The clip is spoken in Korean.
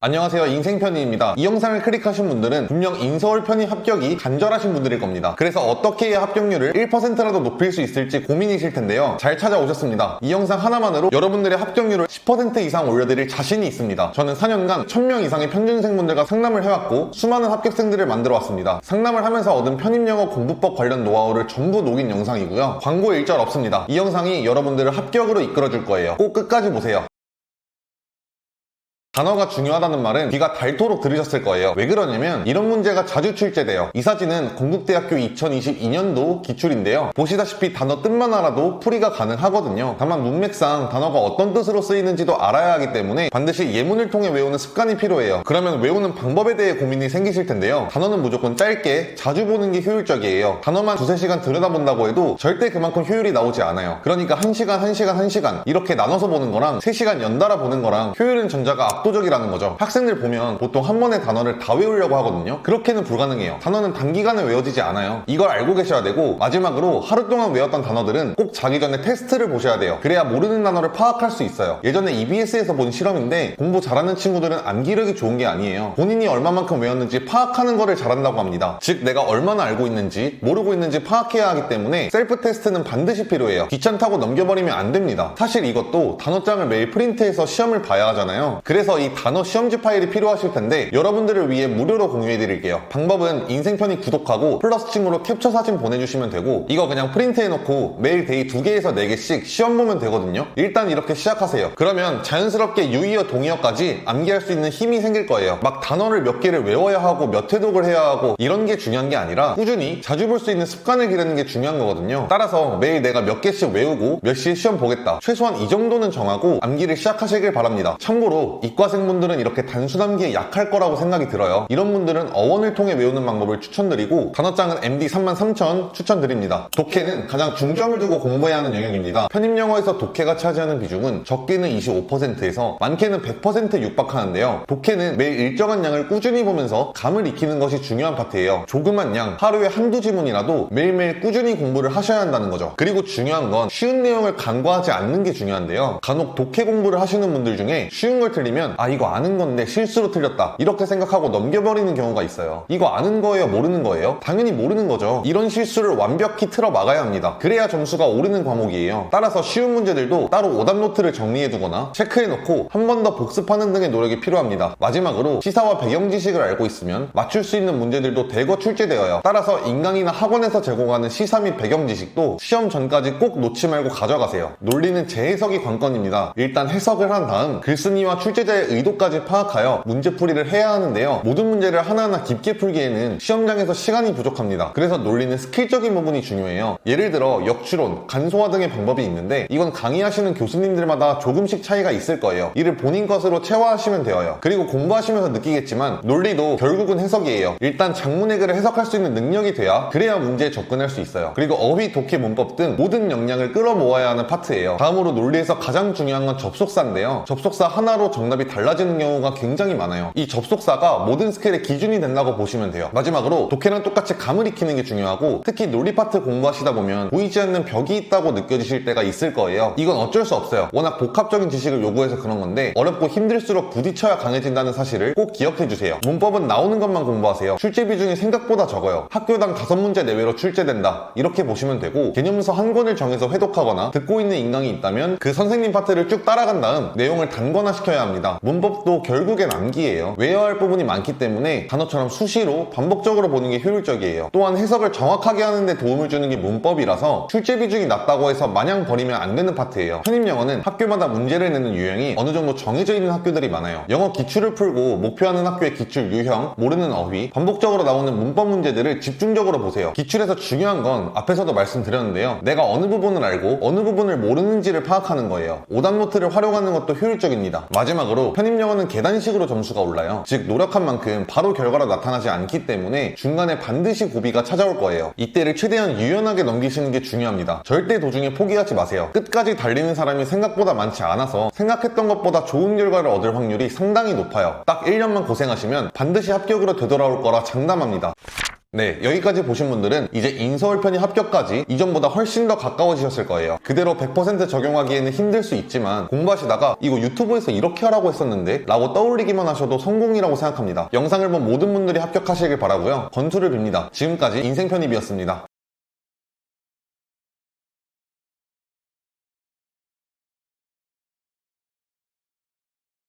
안녕하세요. 인생편의입니다. 이 영상을 클릭하신 분들은 분명 인서울 편의 합격이 간절하신 분들일 겁니다. 그래서 어떻게 해야 합격률을 1%라도 높일 수 있을지 고민이실 텐데요. 잘 찾아오셨습니다. 이 영상 하나만으로 여러분들의 합격률을 10% 이상 올려드릴 자신이 있습니다. 저는 4년간 1000명 이상의 평준생분들과 상담을 해왔고 수많은 합격생들을 만들어 왔습니다. 상담을 하면서 얻은 편입영어 공부법 관련 노하우를 전부 녹인 영상이고요. 광고 일절 없습니다. 이 영상이 여러분들을 합격으로 이끌어줄 거예요. 꼭 끝까지 보세요 단어가 중요하다는 말은 귀가 닳도록 들으셨을 거예요. 왜 그러냐면 이런 문제가 자주 출제돼요. 이 사진은 건국대학교 2022년도 기출인데요. 보시다시피 단어 뜻만 알아도 풀이가 가능하거든요. 다만 문맥상 단어가 어떤 뜻으로 쓰이는지도 알아야 하기 때문에 반드시 예문을 통해 외우는 습관이 필요해요. 그러면 외우는 방법에 대해 고민이 생기실 텐데요. 단어는 무조건 짧게 자주 보는 게 효율적이에요. 단어만 두세 시간 들여다본다고 해도 절대 그만큼 효율이 나오지 않아요. 그러니까 1시간, 1시간, 1시간 이렇게 나눠서 보는 거랑 3시간 연달아 보는 거랑 효율은 전자가 압도 적이라는 거죠. 학생들 보면 보통 한 번에 단어를 다 외우려고 하거든요. 그렇게는 불가능해요. 단어는 단기간에 외워지지 않아요. 이걸 알고 계셔야 되고 마지막으로 하루 동안 외웠던 단어들은 꼭 자기 전에 테스트를 보셔야 돼요. 그래야 모르는 단어를 파악할 수 있어요. 예전에 EBS에서 본 실험인데 공부 잘하는 친구들은 암기력이 좋은 게 아니에요. 본인이 얼마만큼 외웠는지 파악하는 거를 잘한다고 합니다. 즉 내가 얼마나 알고 있는지 모르고 있는지 파악해야 하기 때문에 셀프 테스트는 반드시 필요해요. 귀찮다고 넘겨버리면 안 됩니다. 사실 이것도 단어장을 매일 프린트해서 시험을 봐야 하잖아요. 그래서 이 단어 시험지 파일이 필요하실 텐데 여러분들을 위해 무료로 공유해 드릴게요. 방법은 인생편이 구독하고 플러스 친구로 캡처 사진 보내주시면 되고 이거 그냥 프린트해 놓고 매일 데이 두 개에서 네 개씩 시험 보면 되거든요. 일단 이렇게 시작하세요. 그러면 자연스럽게 유의어 동의어까지 암기할 수 있는 힘이 생길 거예요. 막 단어를 몇 개를 외워야 하고 몇 회독을 해야 하고 이런 게 중요한 게 아니라 꾸준히 자주 볼 수 있는 습관을 기르는 게 중요한 거거든요. 따라서 매일 내가 몇 개씩 외우고 몇 시에 시험 보겠다. 최소한 이 정도는 정하고 암기를 시작하시길 바랍니다. 참고로 이 과생분들은 이렇게 단순 암기에 약할 거라고 생각이 들어요. 이런 분들은 어원을 통해 외우는 방법을 추천드리고 단어장은 MD 33,000 추천드립니다. 독해는 가장 중점을 두고 공부해야 하는 영역입니다. 편입영어에서 독해가 차지하는 비중은 적게는 25%에서 많게는 100%에 육박하는데요. 독해는 매일 일정한 양을 꾸준히 보면서 감을 익히는 것이 중요한 파트예요. 조그만 양, 하루에 한두 지문이라도 매일매일 꾸준히 공부를 하셔야 한다는 거죠. 그리고 중요한 건 쉬운 내용을 간과하지 않는 게 중요한데요. 간혹 독해 공부를 하시는 분들 중에 쉬운 걸 틀리면 아 이거 아는 건데 실수로 틀렸다 이렇게 생각하고 넘겨버리는 경우가 있어요. 이거 아는 거예요? 모르는 거예요? 당연히 모르는 거죠. 이런 실수를 완벽히 틀어 막아야 합니다. 그래야 점수가 오르는 과목이에요. 따라서 쉬운 문제들도 따로 오답 노트를 정리해두거나 체크해놓고 한 번 더 복습하는 등의 노력이 필요합니다. 마지막으로 시사와 배경 지식을 알고 있으면 맞출 수 있는 문제들도 대거 출제되어요. 따라서 인강이나 학원에서 제공하는 시사 및 배경 지식도 시험 전까지 꼭 놓지 말고 가져가세요. 논리는 재해석이 관건입니다. 일단 해석을 한 다음 글쓴이와 출제자의 의도까지 파악하여 문제풀이를 해야 하는데요. 모든 문제를 하나하나 깊게 풀기에는 시험장에서 시간이 부족합니다. 그래서 논리는 스킬적인 부분이 중요해요. 예를 들어 역추론, 간소화 등의 방법이 있는데 이건 강의하시는 교수님들마다 조금씩 차이가 있을 거예요. 이를 본인 것으로 체화하시면 되어요. 그리고 공부하시면서 느끼겠지만 논리도 결국은 해석이에요. 일단 장문의 글을 해석할 수 있는 능력이 돼야 그래야 문제에 접근할 수 있어요. 그리고 어휘, 독해, 문법 등 모든 역량을 끌어모아야 하는 파트예요. 다음으로 논리에서 가장 중요한 건 접속사인데요. 접속사 하나로 정답이 달라지는 경우가 굉장히 많아요. 이 접속사가 모든 스킬의 기준이 된다고 보시면 돼요. 마지막으로 독해랑 똑같이 감을 익히는 게 중요하고 특히 논리 파트 공부하시다 보면 보이지 않는 벽이 있다고 느껴지실 때가 있을 거예요. 이건 어쩔 수 없어요. 워낙 복합적인 지식을 요구해서 그런 건데 어렵고 힘들수록 부딪혀야 강해진다는 사실을 꼭 기억해 주세요. 문법은 나오는 것만 공부하세요. 출제 비중이 생각보다 적어요. 학교당 다섯 문제 내외로 출제된다. 이렇게 보시면 되고 개념서 한 권을 정해서 회독하거나 듣고 있는 인강이 있다면 그 선생님 파트를 쭉 따라간 다음 내용을 단권화 시켜야 합니다. 문법도 결국엔 암기예요. 외워야 할 부분이 많기 때문에 단어처럼 수시로 반복적으로 보는 게 효율적이에요. 또한 해석을 정확하게 하는데 도움을 주는 게 문법이라서 출제 비중이 낮다고 해서 마냥 버리면 안 되는 파트예요. 편입 영어는 학교마다 문제를 내는 유형이 어느 정도 정해져 있는 학교들이 많아요. 영어 기출을 풀고 목표하는 학교의 기출 유형, 모르는 어휘, 반복적으로 나오는 문법 문제들을 집중적으로 보세요. 기출에서 중요한 건 앞에서도 말씀드렸는데요. 내가 어느 부분을 알고 어느 부분을 모르는지를 파악하는 거예요. 오답 노트를 활용하는 것도 효율적입니다. 마지막으 로 편입 영어는 계단식으로 점수가 올라요. 즉 노력한 만큼 바로 결과로 나타나지 않기 때문에 중간에 반드시 고비가 찾아올 거예요. 이때를 최대한 유연하게 넘기시는 게 중요합니다. 절대 도중에 포기하지 마세요. 끝까지 달리는 사람이 생각보다 많지 않아서 생각했던 것보다 좋은 결과를 얻을 확률이 상당히 높아요. 딱 1년만 고생하시면 반드시 합격으로 되돌아올 거라 장담합니다. 네, 여기까지 보신 분들은 이제 인서울 편입 합격까지 이전보다 훨씬 더 가까워지셨을 거예요. 그대로 100% 적용하기에는 힘들 수 있지만 공부하시다가 이거 유튜브에서 이렇게 하라고 했었는데 라고 떠올리기만 하셔도 성공이라고 생각합니다. 영상을 본 모든 분들이 합격하시길 바라고요. 건투를 빕니다. 지금까지 인생 편입이었습니다.